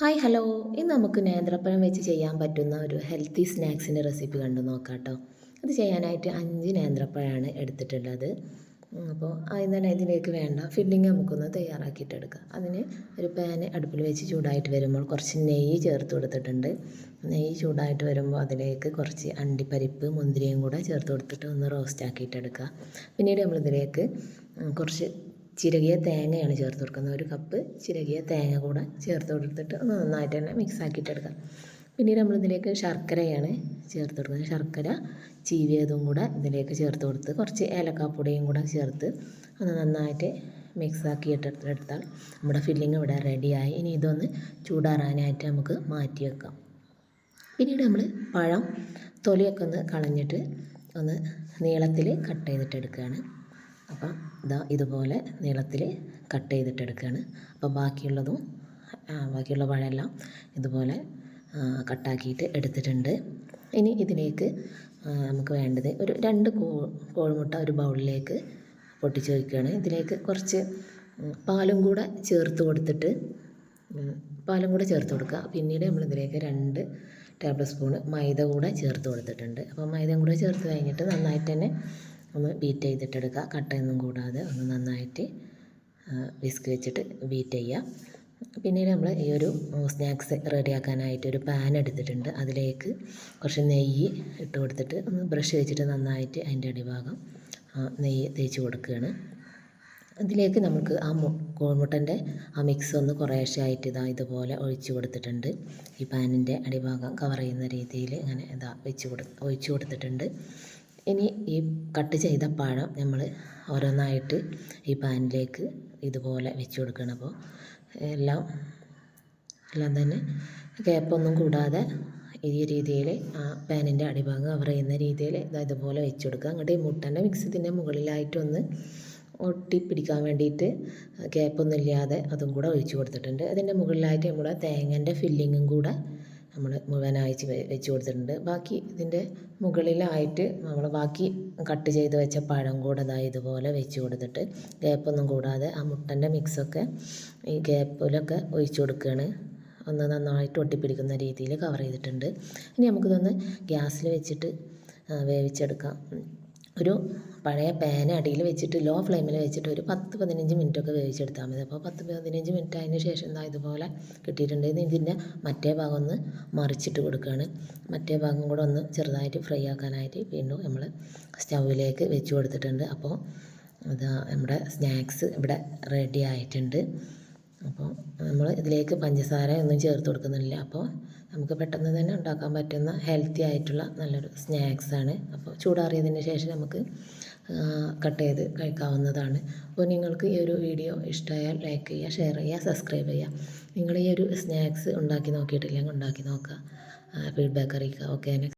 Hi hello. ഇന്ന് നമുക്ക് നേന്ത്രപ്പഴം വെച്ച് ചെയ്യാൻ പറ്റുന്ന ഒരു ഹെൽത്തി സ്നാക്സിന്റെ റെസിപ്പി കണ്ടു നോക്കാം കേട്ടോ. ഇത് ചെയ്യാനായിട്ട് അഞ്ച് നേന്ത്രപ്പഴമാണ് എടുത്തിട്ടുള്ളത്. അപ്പോൾ ആദ്യം തന്നെ ഇതിലേക്ക് വേണ്ട ഫില്ലിങ് നമുക്കൊന്ന് തയ്യാറാക്കിയിട്ടെടുക്കാം. അതിന് ഒരു പാന് അടുപ്പിൽ വെച്ച് ചൂടായിട്ട് വരുമ്പോൾ കുറച്ച് നെയ്യ് ചേർത്ത് കൊടുത്തിട്ടുണ്ട്. നെയ്യ് ചൂടായിട്ട് വരുമ്പോൾ അതിലേക്ക് കുറച്ച് അണ്ടിപ്പരിപ്പ് മുന്തിരിയും കൂടെ ചേർത്ത് കൊടുത്തിട്ട് ഒന്ന് റോസ്റ്റ് ആക്കിയിട്ടെടുക്കുക പിന്നീട് നമ്മളിതിലേക്ക് കുറച്ച് ചിരകിയ തേങ്ങയാണ് ചേർത്ത് കൊടുക്കുന്നത്. ഒരു കപ്പ് ചിരകിയ തേങ്ങ കൂടെ ചേർത്ത് കൊടുത്തിട്ട് ഒന്ന് നന്നായിട്ട് തന്നെ മിക്സ് ആക്കിയിട്ടെടുക്കാം പിന്നീട് നമ്മൾ ഇതിലേക്ക് ശർക്കരയാണ് ചേർത്ത് കൊടുക്കുന്നത്. ശർക്കര ചീവിയതും കൂടെ ഇതിലേക്ക് ചേർത്ത് കൊടുത്ത് കുറച്ച് ഏലക്കാപ്പൊടിയും കൂടെ ചേർത്ത് ഒന്ന് നന്നായിട്ട് മിക്സ് ആക്കി എടുത്താൽ നമ്മുടെ ഫില്ലിങ് ഇവിടെ റെഡിയായി ഇനി ഇതൊന്ന് ചൂടാറാനായിട്ട് നമുക്ക് മാറ്റി വെക്കാം. പിന്നീട് നമ്മൾ പഴം തൊലിയൊക്കെ ഒന്ന് കളഞ്ഞിട്ട് ഒന്ന് നീളത്തിൽ കട്ട് ചെയ്തിട്ട് എടുക്കുകയാണ്. അപ്പം ഇതാ ഇതുപോലെ നീളത്തിൽ കട്ട് ചെയ്തിട്ട് എടുക്കുകയാണ്. അപ്പോൾ ബാക്കിയുള്ളതും ബാക്കിയുള്ള പഴമെല്ലാം ഇതുപോലെ കട്ടാക്കിയിട്ട് എടുത്തിട്ടുണ്ട്. ഇനി ഇതിലേക്ക് നമുക്ക് വേണ്ടത് ഒരു രണ്ട് കോ കോഴിമുട്ട ഒരു ബൗളിലേക്ക് പൊട്ടിച്ച് വയ്ക്കുകയാണ്. ഇതിലേക്ക് കുറച്ച് പാലും കൂടെ ചേർത്ത് കൊടുത്തിട്ട് പാലും കൂടെ ചേർത്ത് കൊടുക്കുക. പിന്നീട് നമ്മൾ ഇതിലേക്ക് രണ്ട് ടേബിൾ സ്പൂൺ മൈദ കൂടെ ചേർത്ത് കൊടുത്തിട്ടുണ്ട്. അപ്പോൾ മൈദയും കൂടെ ചേർത്ത് കഴിഞ്ഞിട്ട് നന്നായിട്ട് തന്നെ ഒന്ന് ബീറ്റ് ചെയ്തിട്ടെടുക്കുക. കട്ടയൊന്നും കൂടാതെ ഒന്ന് നന്നായിട്ട് വിസ്ക് വെച്ചിട്ട് ബീറ്റ് ചെയ്യുക. പിന്നീട് നമ്മൾ ഈ ഒരു സ്നാക്സ് റെഡിയാക്കാനായിട്ട് ഒരു പാൻ എടുത്തിട്ടുണ്ട്. അതിലേക്ക് കുറച്ച് നെയ്യ് ഇട്ട് കൊടുത്തിട്ട് ഒന്ന് ബ്രഷ് വെച്ചിട്ട് നന്നായിട്ട് അതിന്റെ അടിഭാഗം നെയ്യ് തേച്ച് കൊടുക്കുകയാണ്. അതിലേക്ക് നമുക്ക് ആ കോഴിമുട്ടന്റെ ആ മിക്സ് ഒന്ന് കുറേശ്ശെ ആയിട്ട് ഇതാ ഇതുപോലെ ഒഴിച്ച് കൊടുത്തിട്ടുണ്ട്. ഈ പാനിന്റെ അടിഭാഗം കവർ ചെയ്യുന്ന രീതിയിൽ ഇങ്ങനെ ഇതാ വെച്ച് കൊടു ഒഴിച്ച് കൊടുത്തിട്ടുണ്ട്. ഇനി ഈ കട്ട് ചെയ്ത പഴം നമ്മൾ ഓരോന്നായിട്ട് ഈ പാനിലേക്ക് ഇതുപോലെ വെച്ച് കൊടുക്കണം. അപ്പോൾ എല്ലാം എല്ലാം തന്നെ ഗ്യാപ്പൊന്നും കൂടാതെ ഈ രീതിയിൽ ആ പാനിന്റെ അടിഭാഗം കവർ ചെയ്യുന്ന രീതിയിൽ ഇതാ ഇതുപോലെ വെച്ച് കൊടുക്കുക. അങ്ങോട്ട് ഈ മുട്ടന്റെ മിക്സ് ഇതിന്റെ മുകളിലായിട്ടൊന്ന് ഒട്ടിപ്പിടിക്കാൻ വേണ്ടിയിട്ട് ഗ്യാപ്പൊന്നും ഇല്ലാതെ അതും കൂടെ ഒഴിച്ച് കൊടുത്തിട്ടുണ്ട്. അതിന്റെ മുകളിലായിട്ട് നമ്മുടെ തേങ്ങന്റെ ഫില്ലിങ്ങും കൂടെ നമ്മൾ മുഴുവനായി വെച്ച് കൊടുത്തിട്ടുണ്ട്. ബാക്കി ഇതിന്റെ മുകളിലായിട്ട് നമ്മൾ ബാക്കി കട്ട് ചെയ്ത് വെച്ച പഴം കൂടെ ഇതാ ഇതുപോലെ വെച്ച് കൊടുത്തിട്ട് ഗ്യാപ്പൊന്നും കൂടാതെ ആ മുട്ടന്റെ മിക്സൊക്കെ ഈ ഗ്യാപ്പിലൊക്കെ ഒഴിച്ച് കൊടുക്കുകയാണ് ഒന്ന് നന്നായിട്ട് ഒട്ടിപ്പിടിക്കുന്ന രീതിയിൽ കവർ ചെയ്തിട്ടുണ്ട്. ഇനി നമുക്കിതൊന്ന് ഗ്യാസിൽ വെച്ചിട്ട് വേവിച്ചെടുക്കാം. ഒരു പഴയ പാന അടിയിൽ വെച്ചിട്ട് ലോ ഫ്ലെയിമിൽ വെച്ചിട്ട് ഒരു പത്ത് പതിനഞ്ച് മിനിറ്റൊക്കെ വേവിച്ചെടുത്താൽ മതി. അപ്പോൾ പത്ത് പതിനഞ്ച് മിനിറ്റ് അതിന് ശേഷം എന്താ ഇതുപോലെ കിട്ടിയിട്ടുണ്ടെങ്കിൽ ഇതിന്റെ മറ്റേ ഭാഗം ഒന്ന് മറിച്ചിട്ട് കൊടുക്കുകയാണ് മറ്റേ ഭാഗം കൂടെ ഒന്ന് ചെറുതായിട്ട് ഫ്രൈ ആക്കാനായിട്ട് വീണ്ടും നമ്മൾ സ്റ്റൗവിലേക്ക് വെച്ച് കൊടുത്തിട്ടുണ്ട്. അപ്പോൾ ഇതാ നമ്മുടെ സ്നാക്സ് ഇവിടെ റെഡി ആയിട്ടുണ്ട്. അപ്പോൾ നമ്മൾ ഇതിലേക്ക് പഞ്ചസാര ഒന്നും ചേർത്ത് കൊടുക്കുന്നില്ല. അപ്പോൾ നമുക്ക് പെട്ടെന്ന് തന്നെ ഉണ്ടാക്കാൻ പറ്റുന്ന ഹെൽത്തി ആയിട്ടുള്ള നല്ലൊരു സ്നാക്സാണ് അപ്പോൾ ചൂടാറിയതിന് ശേഷം നമുക്ക് കട്ട് ചെയ്ത് കഴിക്കാവുന്നതാണ്. അപ്പോൾ നിങ്ങൾക്ക് ഈ ഒരു വീഡിയോ ഇഷ്ടമായാൽ ലൈക്ക് ചെയ്യുക ഷെയർ ചെയ്യുക സബ്സ്ക്രൈബ് ചെയ്യുക. നിങ്ങൾ ഈ ഒരു സ്നാക്സ് ഉണ്ടാക്കി നോക്കിയിട്ടില്ലെങ്കിൽ ഉണ്ടാക്കി നോക്കുക. ഫീഡ്ബാക്ക് അറിയിക്കുക. ഓക്കെ